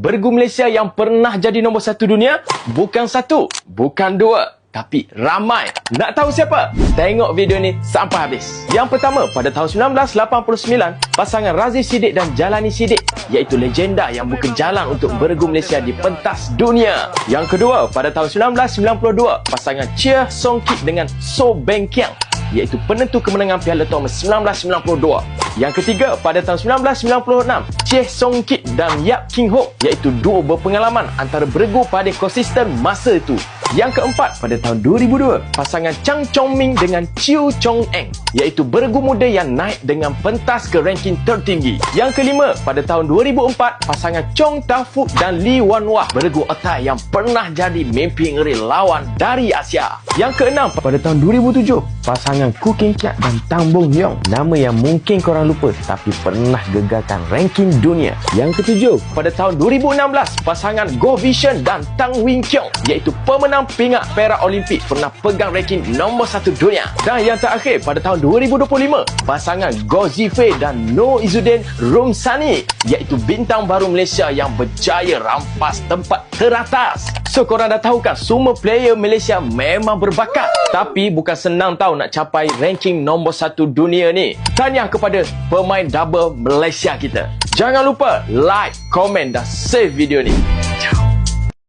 Bergu Malaysia yang pernah jadi nombor satu dunia bukan satu, bukan dua, tapi ramai. Nak tahu siapa? Tengok video ni sampai habis. Yang pertama, pada tahun 1989, pasangan Razi Sidik dan Jalani Sidik iaitu legenda yang buka jalan untuk bergu Malaysia di pentas dunia. Yang kedua, pada tahun 1992, pasangan Chia Song Kit dengan So Beng Kiang iaitu penentu kemenangan Piala Thomas 1992. Yang ketiga, pada tahun 1996, Cheh Song Kit dan Yap King Hope iaitu duo berpengalaman antara beregu pada ekosistem masa itu. Yang keempat, pada tahun 2002, pasangan Chang Chong Ming dengan Chiu Chong Eng iaitu beregu muda yang naik dengan pentas ke ranking tertinggi. Yang kelima, pada tahun 2004, pasangan Chong Tafuk dan Lee Wan Wah beregu otai yang pernah jadi mimpi ngeri lawan dari Asia. Yang keenam, pada tahun 2007, pasangan Ku King Kiat dan Tang Bong Hyong nama yang mungkin korang lupa tapi pernah gegarkan ranking dunia. Yang ketujuh, pada tahun 2016, pasangan Go Vision dan Tang Wing Kiong iaitu pemenang pingat perak Olimpik pernah pegang ranking nombor satu dunia. Dan yang terakhir, pada tahun 2025, pasangan Go Zifei dan No Izudin Rumsani iaitu bintang baru Malaysia yang berjaya rampas tempat teratas. So korang dah tahu kan semua player Malaysia memang berbakat. Tapi bukan senang tahu nak capai ranking nombor satu dunia ni. Tanya kepada pemain double Malaysia kita. Jangan lupa like, komen dan save video ni.